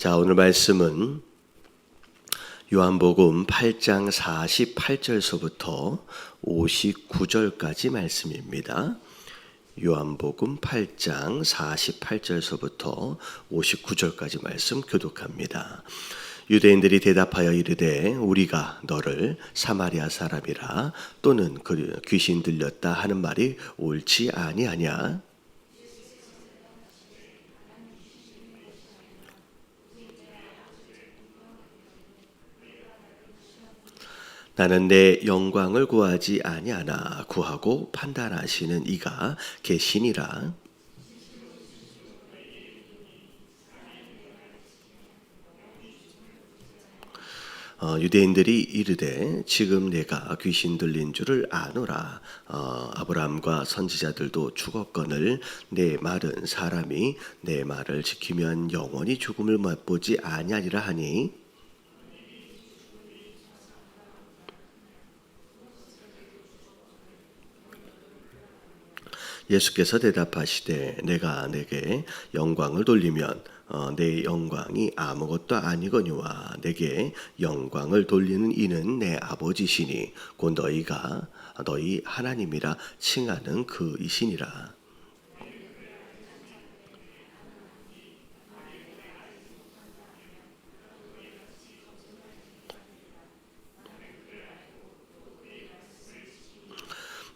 자, 오늘 말씀은 요한복음 8장 48절서부터 59절까지 말씀입니다. 요한복음 8장 48절서부터 59절까지 말씀 교독합니다. 유대인들이 대답하여 이르되 우리가 너를 사마리아 사람이라 또는 그 귀신 들렸다 하는 말이 옳지 아니하냐 나는 내 영광을 구하지 아니하나 구하고 판단하시는 이가 계시니라. 어, 유대인들이 이르되 지금 내가 귀신 들린 줄을 아노라 어, 아브라함과 선지자들도 죽었거늘 내 말은 사람이 내 말을 지키면 영원히 죽음을 맛보지 아니하리라 하니 예수께서 대답하시되 내가 내게 영광을 돌리면 어, 내 영광이 아무것도 아니거니와 내게 영광을 돌리는 이는 내 아버지시니 곧 너희가 너희 하나님이라 칭하는 그 이신이라.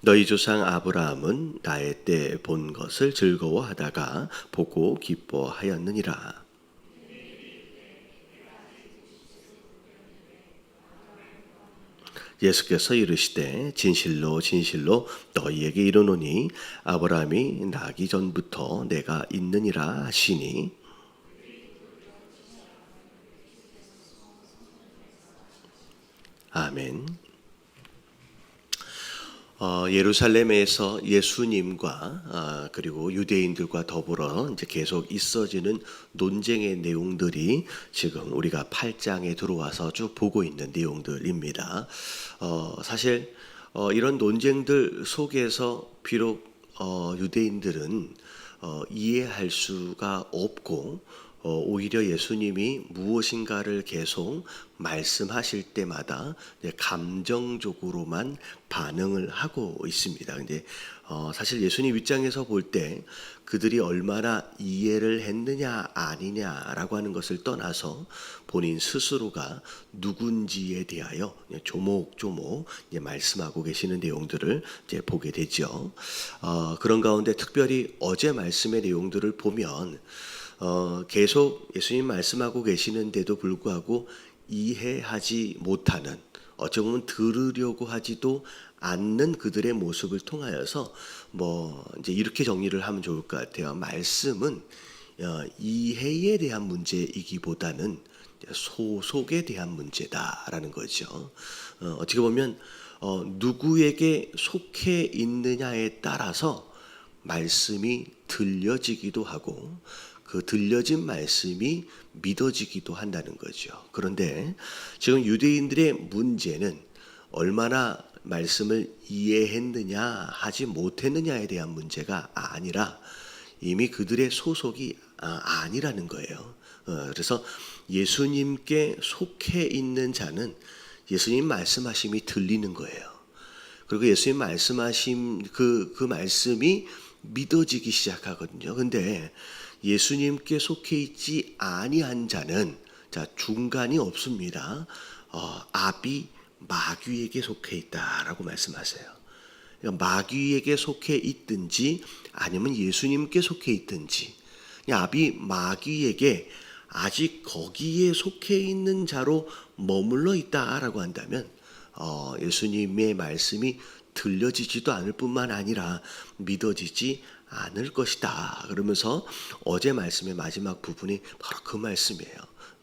너희 조상 아브라함은 나의 때본 것을 즐거워하다가 보고 기뻐하였느니라. 예수께서 이르시되 진실로 진실로 너희에게 이르노니 아브라함이 나기 전부터 내가 있느니라 하시니 아멘. 어, 예루살렘에서 예수님과 아, 그리고 유대인들과 더불어 이제 계속 있어지는 논쟁의 내용들이 지금 우리가 8장에 들어와서 쭉 보고 있는 내용들입니다. 어, 사실 어, 이런 논쟁들 속에서 비록 어, 유대인들은 어, 이해할 수가 없고 어, 오히려 예수님이 무엇인가를 계속 말씀하실 때마다 감정적으로만 반응을 하고 있습니다. 근데 어, 사실 예수님 입장에서 볼 때 그들이 얼마나 이해를 했느냐 아니냐라고 하는 것을 떠나서 본인 스스로가 누군지에 대하여 조목조목 말씀하고 계시는 내용들을 이제 보게 되죠. 어, 그런 가운데 특별히 어제 말씀의 내용들을 보면 어, 계속 예수님 말씀하고 계시는데도 불구하고 이해하지 못하는 어찌 보면 들으려고 하지도 않는 그들의 모습을 통하여서 뭐 이제 이렇게 정리를 하면 좋을 것 같아요. 말씀은 어, 이해에 대한 문제이기보다는 소속에 대한 문제다라는 거죠. 어, 어떻게 보면 어, 누구에게 속해 있느냐에 따라서 말씀이 들려지기도 하고 그 들려진 말씀이 믿어지기도 한다는 거죠. 그런데 지금 유대인들의 문제는 얼마나 말씀을 이해했느냐 하지 못했느냐에 대한 문제가 아니라 이미 그들의 소속이 아, 아니라는 거예요. 어, 그래서 예수님께 속해 있는 자는 예수님 말씀하심이 들리는 거예요. 그리고 예수님 말씀하심 그, 그 말씀이 믿어지기 시작하거든요. 근데 예수님께 속해 있지 아니한 자는 자 중간이 없습니다. 어, 아비 마귀에게 속해 있다라고 말씀하세요. 그러니까 마귀에게 속해 있든지 아니면 예수님께 속해 있든지 아비 마귀에게 아직 거기에 속해 있는 자로 머물러 있다라고 한다면 어, 예수님의 말씀이 들려지지도 않을 뿐만 아니라 믿어지지 않을 것이다. 그러면서 어제 말씀의 마지막 부분이 바로 그 말씀이에요.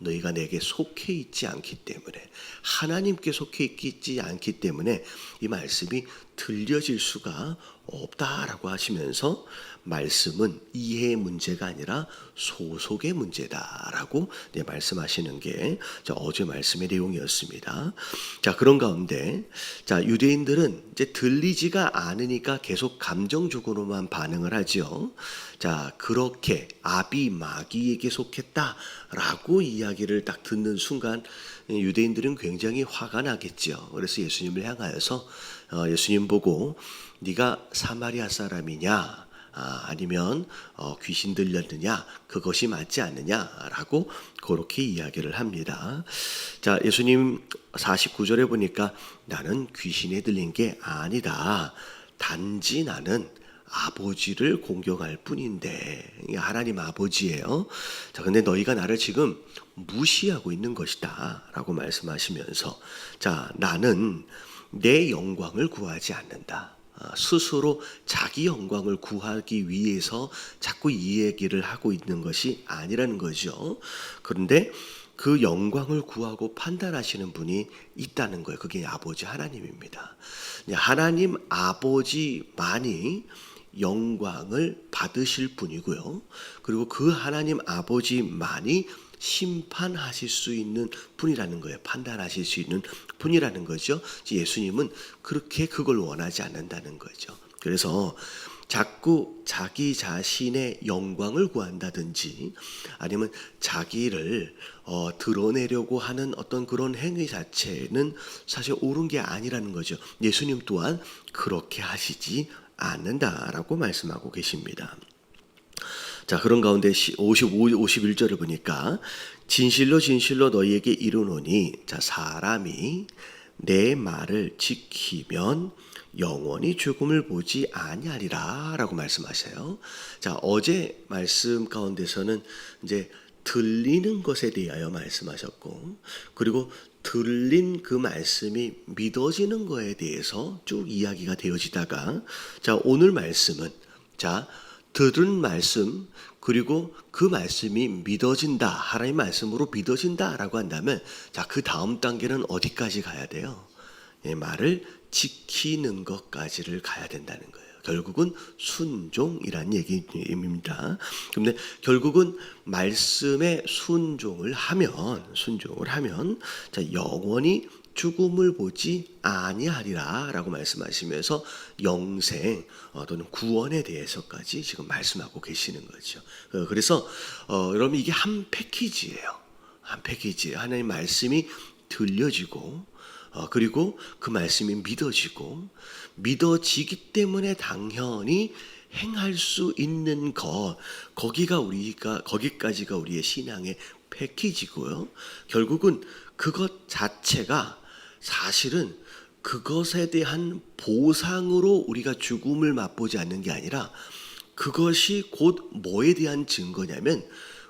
너희가 내게 속해 있지 않기 때문에 하나님께 속해 있지 않기 때문에 이 말씀이 들려질 수가 없다라고 하시면서 말씀은 이해의 문제가 아니라 소속의 문제다라고 말씀하시는 게 어제 말씀의 내용이었습니다. 자 그런 가운데 자 유대인들은 이제 들리지가 않으니까 계속 감정 긍정적으로만 반응을 하죠. 자, 그렇게 아비 마귀에게 속했다라고 이야기를 딱 듣는 순간 유대인들은 굉장히 화가 나겠죠. 그래서 예수님을 향하여서 어, 예수님 보고 네가 사마리아 사람이냐? 아, 아니면 어, 귀신 들렸느냐 그것이 맞지 않느냐라고 그렇게 이야기를 합니다. 자 예수님 49절에 보니까 나는 귀신에 들린 게 아니다. 단지 나는 아버지를 공경할 뿐인데 하나님 아버지예요. 자 근데 너희가 나를 지금 무시하고 있는 것이다라고 말씀하시면서 자 나는 내 영광을 구하지 않는다. 아, 스스로 자기 영광을 구하기 위해서 자꾸 이 얘기를 하고 있는 것이 아니라는 거죠. 그런데 그 영광을 구하고 판단하시는 분이 있다는 거예요. 그게 아버지 하나님입니다. 하나님 아버지만이 영광을 받으실 분이고요. 그리고 그 하나님 아버지만이 심판하실 수 있는 분이라는 거예요. 판단하실 수 있는 분이라는 거죠. 예수님은 그렇게 그걸 원하지 않는다는 거죠. 그래서 자꾸 자기 자신의 영광을 구한다든지 아니면 자기를 어, 드러내려고 하는 어떤 그런 행위 자체는 사실 옳은 게 아니라는 거죠. 예수님 또한 그렇게 하시지 않는다라고 말씀하고 계십니다. 자, 그런 가운데 55, 51절을 보니까 진실로 진실로 너희에게 이르노니 자, 사람이 내 말을 지키면 영원히 죽음을 보지 아니하리라라고 말씀하세요. 자, 어제 말씀 가운데서는 이제 들리는 것에 대하여 말씀하셨고 그리고 들린 그 말씀이 믿어지는 것에 대해서 쭉 이야기가 되어지다가 자, 오늘 말씀은 자, 들은 말씀 그리고 그 말씀이 믿어진다 하나님 말씀으로 믿어진다라고 한다면 자그 다음 단계는 어디까지 가야 돼요? 예, 말을 지키는 것까지를 가야 된다는 거예요. 결국은 순종이란 얘기입니다. 그런데 결국은 말씀에 순종을 하면 순종을 하면 자 영원히 죽음을 보지 아니하리라 라고 말씀하시면서 영생 어, 또는 구원에 대해서까지 지금 말씀하고 계시는 거죠. 어, 그래서 어, 여러분 이게 한 패키지예요. 한 패키지 하나님 말씀이 들려지고 어, 그리고 그 말씀이 믿어지고 믿어지기 때문에 당연히 행할 수 있는 것 거기가 우리가 거기까지가 우리의 신앙의 패키지고요. 결국은 그것 자체가 사실은 그것에 대한 보상으로 우리가 죽음을 맛보지 않는 게 아니라 그것이 곧 뭐에 대한 증거냐면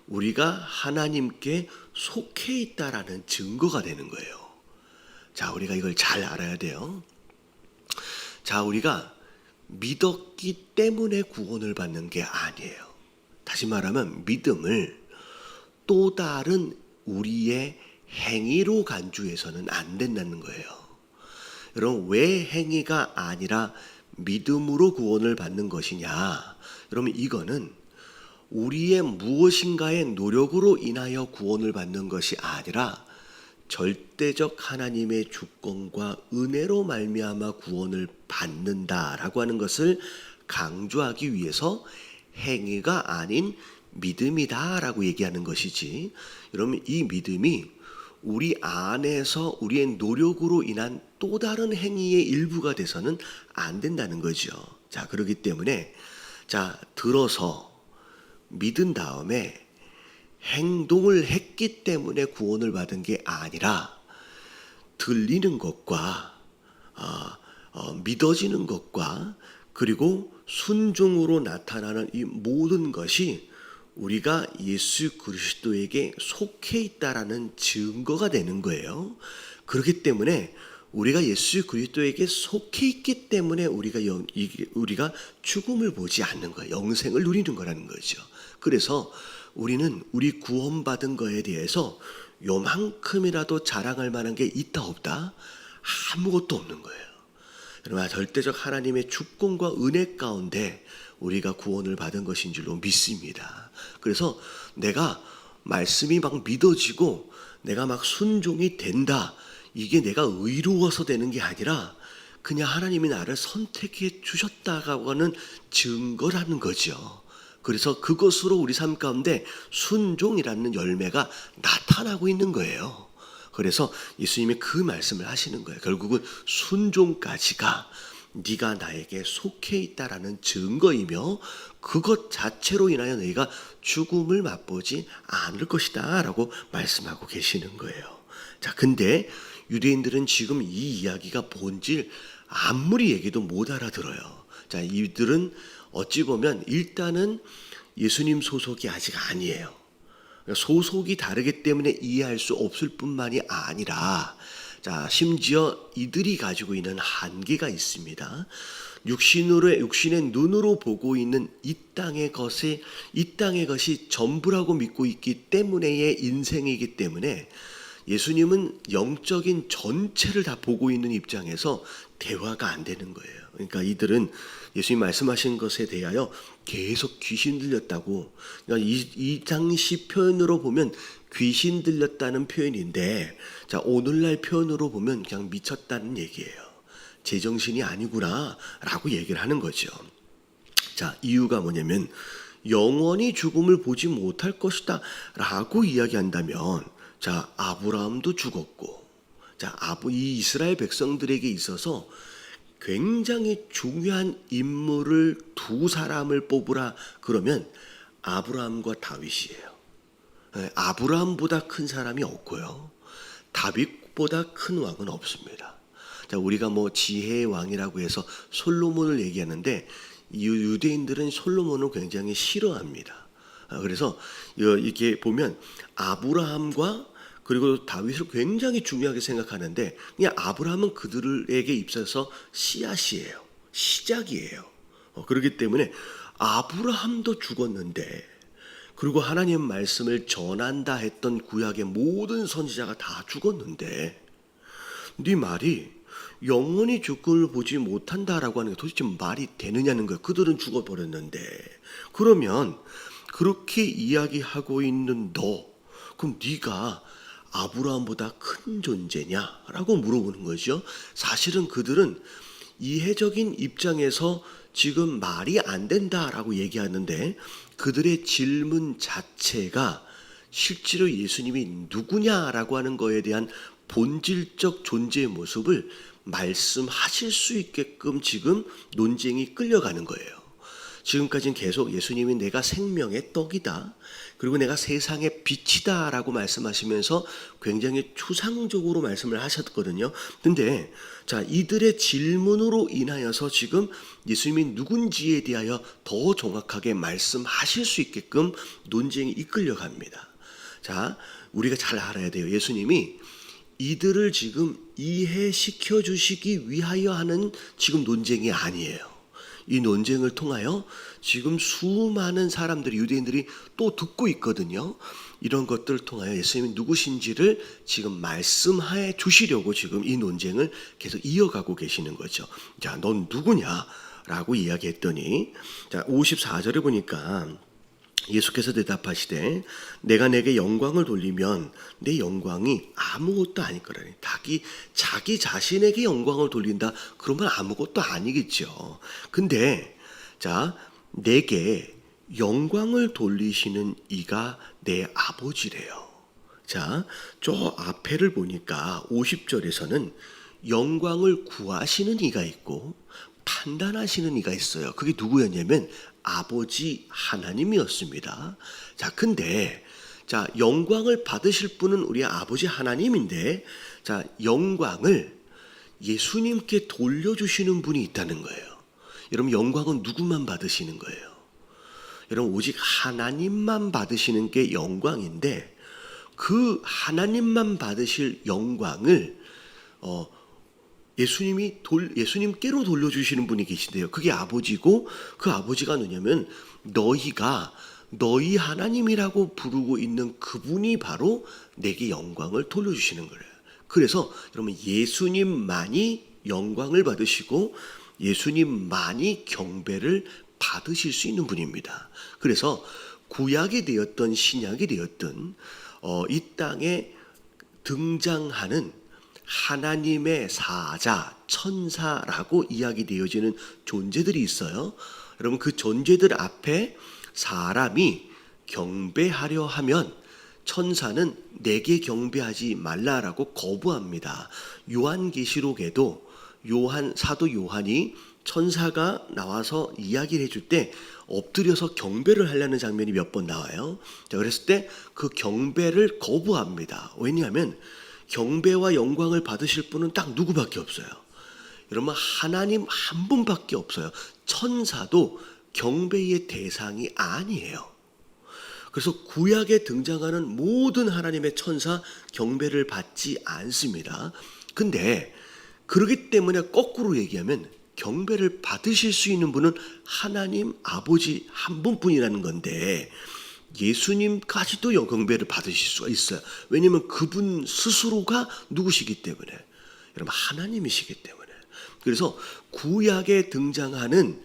우리가 하나님께 속해 있다라는 증거가 되는 거예요. 자, 우리가 이걸 잘 알아야 돼요. 자, 우리가 믿었기 때문에 구원을 받는 게 아니에요. 다시 말하면 믿음을 또 다른 우리의 행위로 간주해서는 안 된다는 거예요. 여러분, 왜 행위가 아니라 믿음으로 구원을 받는 것이냐? 여러분, 이거는 우리의 무엇인가의 노력으로 인하여 구원을 받는 것이 아니라 절대적 하나님의 주권과 은혜로 말미암아 구원을 받는다라고 하는 것을 강조하기 위해서 행위가 아닌 믿음이다라고 얘기하는 것이지. 여러분 이 믿음이 우리 안에서 우리의 노력으로 인한 또 다른 행위의 일부가 돼서는 안 된다는 거죠. 자, 그렇기 때문에 자, 들어서 믿은 다음에 행동을 했기 때문에 구원을 받은 게 아니라 들리는 것과 어, 어, 믿어지는 것과 그리고 순종으로 나타나는 이 모든 것이 우리가 예수 그리스도에게 속해 있다라는 증거가 되는 거예요. 그렇기 때문에 우리가 예수 그리스도에게 속해 있기 때문에 우리가 영, 우리가 죽음을 보지 않는 거예요. 영생을 누리는 거라는 거죠. 그래서 우리는 우리 구원받은 거에 대해서 요만큼이라도 자랑할 만한 게 있다 없다 아무것도 없는 거예요. 여러분 절대적 하나님의 주권과 은혜 가운데 우리가 구원을 받은 것인 줄로 믿습니다. 그래서 내가 말씀이 막 믿어지고 내가 막 순종이 된다. 이게 내가 의로워서 되는 게 아니라 그냥 하나님이 나를 선택해 주셨다고 하는 증거라는 거죠. 그래서 그것으로 우리 삶 가운데 순종이라는 열매가 나타나고 있는 거예요. 그래서 예수님이 그 말씀을 하시는 거예요. 결국은 순종까지가 네가 나에게 속해 있다라는 증거이며 그것 자체로 인하여 너희가 죽음을 맛보지 않을 것이다라고 말씀하고 계시는 거예요. 자, 근데 유대인들은 지금 이 이야기가 본질 아무리 얘기도 못 알아들어요. 자, 이들은 어찌 보면 일단은 예수님 소속이 아직 아니에요. 소속이 다르기 때문에 이해할 수 없을 뿐만이 아니라 자 심지어 이들이 가지고 있는 한계가 있습니다. 육신으로 육신의 눈으로 보고 있는 이 땅의 것이 이 땅의 것이 전부라고 믿고 있기 때문에의 인생이기 때문에 예수님은 영적인 전체를 다 보고 있는 입장에서 대화가 안 되는 거예요. 그러니까 이들은 예수님 말씀하신 것에 대하여 계속 귀신 들렸다고. 그러니까 이, 이 당시 표현으로 보면 귀신 들렸다는 표현인데, 자, 오늘날 표현으로 보면 그냥 미쳤다는 얘기예요. 제정신이 아니구나, 라고 얘기를 하는 거죠. 자, 이유가 뭐냐면, 영원히 죽음을 보지 못할 것이다, 라고 이야기한다면, 자, 아브라함도 죽었고, 자, 아부, 이 이스라엘 백성들에게 있어서 굉장히 중요한 인물을 두 사람을 뽑으라 그러면 아브라함과 다윗이에요. 예, 아브라함보다 큰 사람이 없고요. 다윗보다 큰 왕은 없습니다. 자, 우리가 뭐 지혜의 왕이라고 해서 솔로몬을 얘기하는데 이 유대인들은 솔로몬을 굉장히 싫어합니다. 아, 그래서 이렇게 보면 아브라함과 그리고 다윗을 굉장히 중요하게 생각하는데 그냥 아브라함은 그들에게 입서서 씨앗이에요. 시작이에요. 어, 그렇기 때문에 아브라함도 죽었는데 그리고 하나님 말씀을 전한다 했던 구약의 모든 선지자가 다 죽었는데 네 말이 영원히 죽음을 보지 못한다라고 하는 게 도대체 말이 되느냐는 거예요. 그들은 죽어버렸는데 그러면 그렇게 이야기하고 있는 너 그럼 네가 아브라함보다 큰 존재냐라고 물어보는 거죠. 사실은 그들은 이해적인 입장에서 지금 말이 안 된다라고 얘기하는데 그들의 질문 자체가 실제로 예수님이 누구냐라고 하는 거에 대한 본질적 존재의 모습을 말씀하실 수 있게끔 지금 논쟁이 끌려가는 거예요. 지금까지는 계속 예수님이 내가 생명의 떡이다. 그리고 내가 세상의 빛이다라고 말씀하시면서 굉장히 추상적으로 말씀을 하셨거든요. 근데 자, 이들의 질문으로 인하여서 지금 예수님이 누군지에 대하여 더 정확하게 말씀하실 수 있게끔 논쟁이 이끌려 갑니다. 자, 우리가 잘 알아야 돼요. 예수님이 이들을 지금 이해시켜 주시기 위하여 하는 지금 논쟁이 아니에요. 이 논쟁을 통하여 지금 수많은 사람들이 유대인들이 또 듣고 있거든요. 이런 것들을 통하여 예수님이 누구신지를 지금 말씀해 주시려고 지금 이 논쟁을 계속 이어가고 계시는 거죠. 자, 넌 누구냐? 라고 이야기했더니 자, 54절을 보니까 예수께서 대답하시되 내가 내게 영광을 돌리면 내 영광이 아무것도 아닐 거라니 자기 자기 자신에게 영광을 돌린다 그러면 아무것도 아니겠죠. 근데 자 내게 영광을 돌리시는 이가 내 아버지래요. 자, 저 앞에를 보니까 50절에서는 영광을 구하시는 이가 있고 판단하시는 이가 있어요. 그게 누구였냐면 아버지 하나님이었습니다. 자, 근데 자, 영광을 받으실 분은 우리 아버지 하나님인데 자, 영광을 예수님께 돌려주시는 분이 있다는 거예요. 여러분, 영광은 누구만 받으시는 거예요? 여러분, 오직 하나님만 받으시는 게 영광인데 그 하나님만 받으실 영광을 어, 예수님이 돌, 예수님께로 돌려주시는 분이 계신데요. 그게 아버지고 그 아버지가 누냐면 너희가 너희 하나님이라고 부르고 있는 그분이 바로 내게 영광을 돌려주시는 거예요. 그래서 여러분 예수님만이 영광을 받으시고 예수님만이 경배를 받으실 수 있는 분입니다. 그래서 구약이 되었던 신약이 되었던 어, 이 땅에 등장하는 하나님의 사자, 천사라고 이야기되어지는 존재들이 있어요. 여러분 그 존재들 앞에 사람이 경배하려 하면 천사는 내게 경배하지 말라라고 거부합니다. 요한계시록에도 요한 사도 요한이 천사가 나와서 이야기를 해줄 때 엎드려서 경배를 하려는 장면이 몇 번 나와요. 자, 그랬을 때 그 경배를 거부합니다. 왜냐하면 경배와 영광을 받으실 분은 딱 누구밖에 없어요. 여러분 하나님 한 분밖에 없어요. 천사도 경배의 대상이 아니에요. 그래서 구약에 등장하는 모든 하나님의 천사 경배를 받지 않습니다. 근데 그러기 때문에 거꾸로 얘기하면 경배를 받으실 수 있는 분은 하나님 아버지 한 분뿐이라는 건데 예수님까지도 경배를 받으실 수가 있어요. 왜냐하면 그분 스스로가 누구시기 때문에 여러분 하나님이시기 때문에 그래서 구약에 등장하는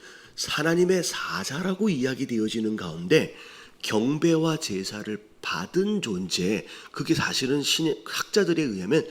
하나님의 사자라고 이야기되어지는 가운데 경배와 제사를 받은 존재 그게 사실은 신 학자들에 의하면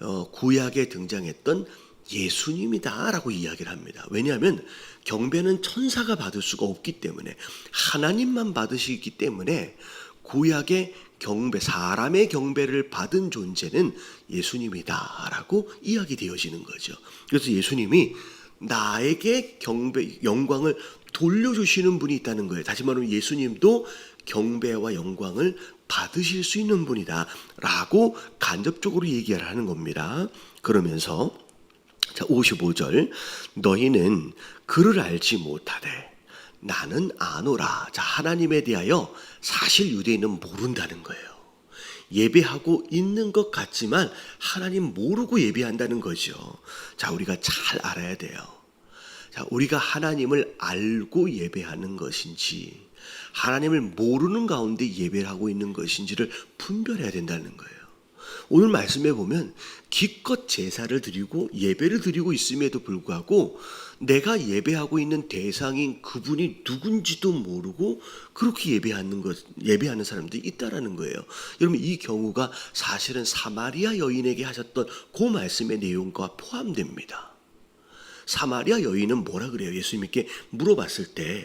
어, 구약에 등장했던 예수님이다라고 이야기를 합니다. 왜냐하면 경배는 천사가 받을 수가 없기 때문에 하나님만 받으시기 때문에 구약의 경배 사람의 경배를 받은 존재는 예수님이다라고 이야기되어지는 거죠. 그래서 예수님이 나에게 경배 영광을 돌려주시는 분이 있다는 거예요. 다시 말하면 예수님도 경배와 영광을 받으실 수 있는 분이다라고 간접적으로 얘기를 하는 겁니다. 그러면서 자 55절 너희는 그를 알지 못하되 나는 아노라. 자 하나님에 대하여 사실 유대인은 모른다는 거예요. 예배하고 있는 것 같지만 하나님 모르고 예배한다는 거죠. 자, 우리가 잘 알아야 돼요. 자, 우리가 하나님을 알고 예배하는 것인지 하나님을 모르는 가운데 예배를 하고 있는 것인지를 분별해야 된다는 거예요. 오늘 말씀에 보면 기껏 제사를 드리고 예배를 드리고 있음에도 불구하고 내가 예배하고 있는 대상인 그분이 누군지도 모르고 그렇게 예배하는 것 예배하는 사람들이 있다라는 거예요. 여러분 이 경우가 사실은 사마리아 여인에게 하셨던 그 말씀의 내용과 포함됩니다. 사마리아 여인은 뭐라 그래요? 예수님께 물어봤을 때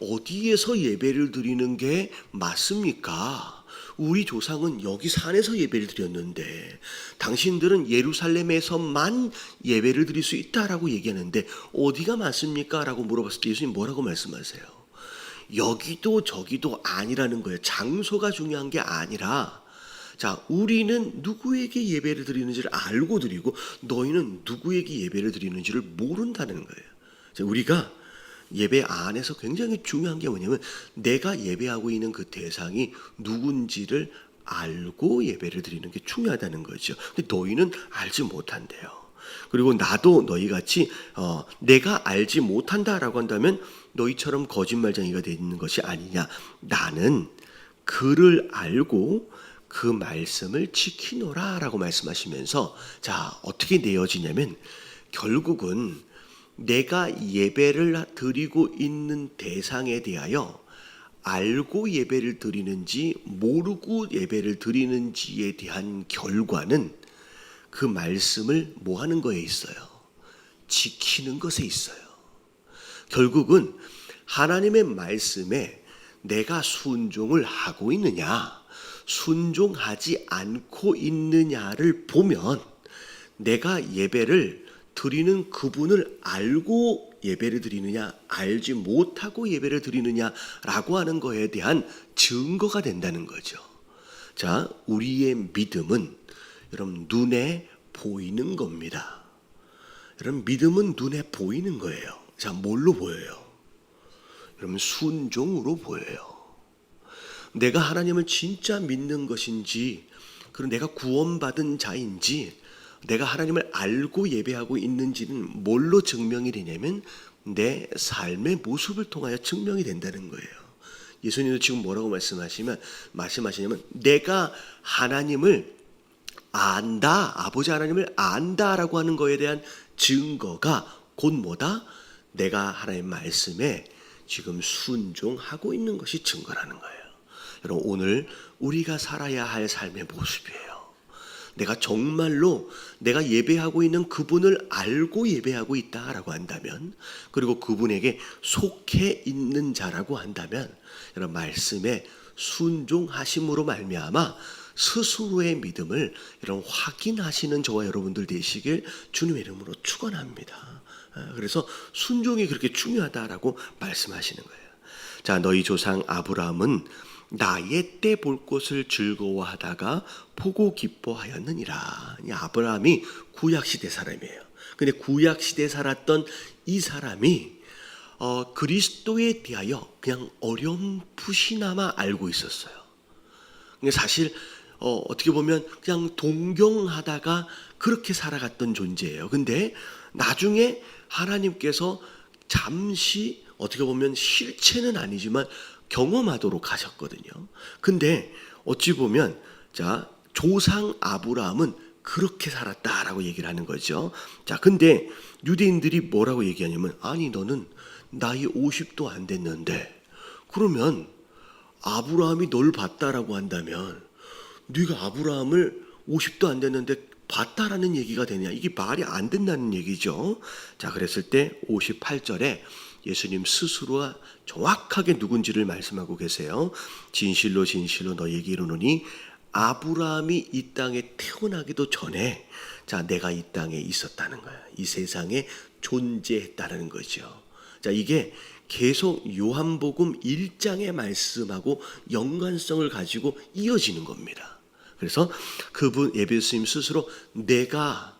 어디에서 예배를 드리는 게 맞습니까? 우리 조상은 여기 산에서 예배를 드렸는데 당신들은 예루살렘에서만 예배를 드릴 수 있다라고 얘기하는데 어디가 맞습니까? 라고 물어봤을 때 예수님 뭐라고 말씀하세요? 여기도 저기도 아니라는 거예요. 장소가 중요한 게 아니라 자, 우리는 누구에게 예배를 드리는지를 알고 드리고 너희는 누구에게 예배를 드리는지를 모른다는 거예요. 자, 우리가 예배 안에서 굉장히 중요한 게 뭐냐면 내가 예배하고 있는 그 대상이 누군지를 알고 예배를 드리는 게 중요하다는 거죠. 근데 너희는 알지 못한대요. 그리고 나도 너희 같이 어, 내가 알지 못한다라고 한다면 너희처럼 거짓말쟁이가 되는 것이 아니냐. 나는 그를 알고 그 말씀을 지키노라라고 말씀하시면서 자 어떻게 내어지냐면 결국은 내가 예배를 드리고 있는 대상에 대하여 알고 예배를 드리는지 모르고 예배를 드리는지에 대한 결과는 그 말씀을 뭐 하는 거에 있어요? 지키는 것에 있어요. 결국은 하나님의 말씀에 내가 순종을 하고 있느냐, 순종하지 않고 있느냐를 보면 내가 예배를 드리는 그분을 알고 예배를 드리느냐, 알지 못하고 예배를 드리느냐라고 하는 거에 대한 증거가 된다는 거죠. 자, 우리의 믿음은 여러분 눈에 보이는 겁니다. 여러분 믿음은 눈에 보이는 거예요. 자, 뭘로 보여요? 여러분 순종으로 보여요. 내가 하나님을 진짜 믿는 것인지, 그리고 내가 구원받은 자인지, 내가 하나님을 알고 예배하고 있는지는 뭘로 증명이 되냐면 내 삶의 모습을 통하여 증명이 된다는 거예요. 예수님도 지금 뭐라고 말씀하시면 말씀하시냐면 내가 하나님을 안다, 아버지 하나님을 안다라고 하는 거에 대한 증거가 곧 뭐다? 내가 하나님 말씀에 지금 순종하고 있는 것이 증거라는 거예요. 여러분 오늘 우리가 살아야 할 삶의 모습이에요. 내가 정말로 내가 예배하고 있는 그분을 알고 예배하고 있다라고 한다면 그리고 그분에게 속해 있는 자라고 한다면 이런 말씀에 순종하심으로 말미암아 스스로의 믿음을 이런 확인하시는 저와 여러분들 되시길 주님의 이름으로 축원합니다. 아, 그래서 순종이 그렇게 중요하다라고 말씀하시는 거예요. 자, 너희 조상 아브라함은 나의 때 볼 것을 즐거워하다가 보고 기뻐하였느니라. 이 아브라함이 구약 시대 사람이에요. 근데 구약 시대 살았던 이 사람이 어, 그리스도에 대하여 그냥 어렴풋이나마 알고 있었어요. 근데 사실 어, 어떻게 보면 그냥 동경하다가 그렇게 살아갔던 존재예요. 근데 나중에 하나님께서 잠시 어떻게 보면 실체는 아니지만 경험하도록 하셨거든요. 근데 어찌 보면 자 조상 아브라함은 그렇게 살았다라고 얘기를 하는 거죠. 자, 근데 유대인들이 뭐라고 얘기하냐면 아니 너는 나이 50도 안 됐는데 그러면 아브라함이 널 봤다라고 한다면 네가 아브라함을 50도 안 됐는데 봤다라는 얘기가 되냐? 이게 말이 안 된다는 얘기죠. 자, 그랬을 때 58절에 예수님 스스로가 정확하게 누군지를 말씀하고 계세요. 진실로 진실로 너에게 이르노니 아브라함이 이 땅에 태어나기도 전에 자, 내가 이 땅에 있었다는 거야. 이 세상에 존재했다는 거죠. 자, 이게 계속 요한복음 1장의 말씀하고 연관성을 가지고 이어지는 겁니다. 그래서 그분 예배스님 스스로 내가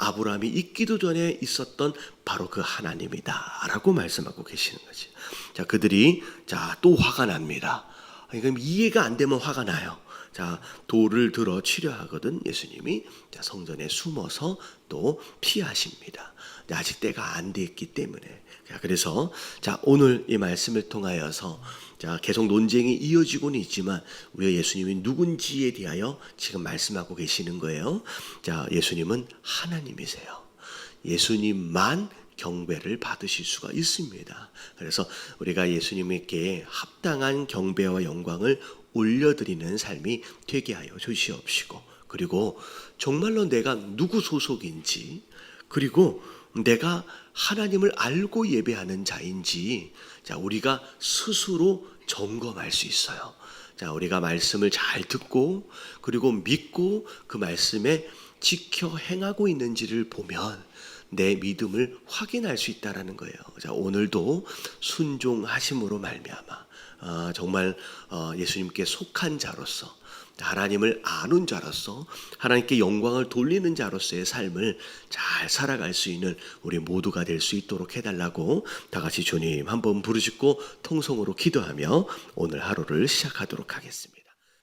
아브라함이 있기도 전에 있었던 바로 그 하나님이다라고 말씀하고 계시는 거지. 자, 그들이 자, 또 화가 납니다. 그럼 이해가 안 되면 화가 나요. 자, 돌을 들어 치려 하거든 예수님이 자, 성전에 숨어서 또 피하십니다. 아직 때가 안 됐기 때문에. 자, 그래서 자, 오늘 이 말씀을 통하여서 자, 계속 논쟁이 이어지고는 있지만 우리 예수님이 누군지에 대하여 지금 말씀하고 계시는 거예요. 자, 예수님은 하나님이세요. 예수님만 경배를 받으실 수가 있습니다. 그래서 우리가 예수님께 합당한 경배와 영광을 올려드리는 삶이 되게 하여 주시옵시고 그리고 정말로 내가 누구 소속인지 그리고 내가 하나님을 알고 예배하는 자인지 자 우리가 스스로 점검할 수 있어요. 자 우리가 말씀을 잘 듣고 그리고 믿고 그 말씀에 지켜 행하고 있는지를 보면 내 믿음을 확인할 수 있다라는 거예요. 자 오늘도 순종하심으로 말미암아 아, 정말 어, 예수님께 속한 자로서 하나님을 아는 자로서 하나님께 영광을 돌리는 자로서의 삶을 잘 살아갈 수 있는 우리 모두가 될 수 있도록 해달라고 다 같이 주님 한번 부르짖고 통성으로 기도하며 오늘 하루를 시작하도록 하겠습니다.